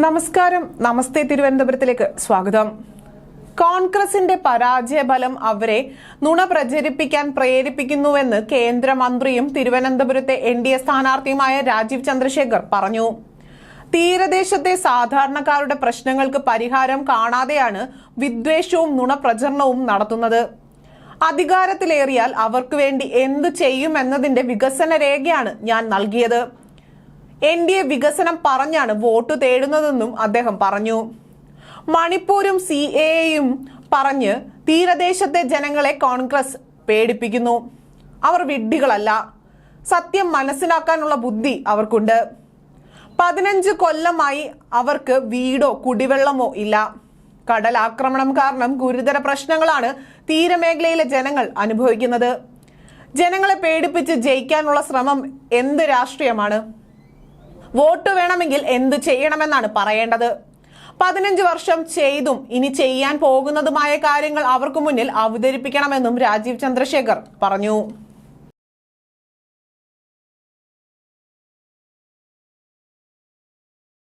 നമസ്കാരം. നമസ്തേ തിരുവനന്തപുരത്തിലേക്ക് സ്വാഗതം. കോൺഗ്രസിന്റെ പരാജയഫലം അവരെ നുണ പ്രചരിപ്പിക്കാൻ പ്രേരിപ്പിക്കുന്നുവെന്ന് കേന്ദ്രമന്ത്രിയും തിരുവനന്തപുരത്തെ എൻ ഡി എ സ്ഥാനാർത്ഥിയുമായ രാജീവ് ചന്ദ്രശേഖർ പറഞ്ഞു. തീരദേശത്തെ സാധാരണക്കാരുടെ പ്രശ്നങ്ങൾക്ക് പരിഹാരം കാണാതെയാണ് വിദ്വേഷവും നുണപ്രചരണവും നടത്തുന്നത്. അധികാരത്തിലേറിയാൽ അവർക്ക് വേണ്ടി എന്തു ചെയ്യുമെന്നതിന്റെ വികസന രേഖയാണ് ഞാൻ നൽകിയത്. എൻ ഡി എ വികസനം പറഞ്ഞാണ് വോട്ട് തേടുന്നതെന്നും അദ്ദേഹം പറഞ്ഞു. മണിപ്പൂരും സി എയും പറഞ്ഞ് തീരദേശത്തെ ജനങ്ങളെ കോൺഗ്രസ് പേടിപ്പിക്കുന്നു. അവർ വിഡ്ഢികളല്ല. സത്യം മനസ്സിലാക്കാനുള്ള ബുദ്ധി അവർക്കുണ്ട്. പതിനഞ്ച് കൊല്ലമായി അവർക്ക് വീടോ കുടിവെള്ളമോ ഇല്ല. കടൽ ആക്രമണം കാരണം ഗുരുതര പ്രശ്നങ്ങളാണ് തീരമേഖലയിലെ ജനങ്ങൾ അനുഭവിക്കുന്നത്. ജനങ്ങളെ പേടിപ്പിച്ച് ജയിക്കാനുള്ള ശ്രമം എന്ത് രാഷ്ട്രീയമാണ്? വോട്ട് വേണമെങ്കിൽ എന്ത് ചെയ്യണമെന്നാണ് പറയേണ്ടത്? പതിനഞ്ച് വർഷം ചെയ്തും ഇനി ചെയ്യാൻ പോകുന്നതുമായ കാര്യങ്ങൾ അവർക്ക് മുന്നിൽ അവതരിപ്പിക്കണമെന്നും രാജീവ് ചന്ദ്രശേഖർ പറഞ്ഞു.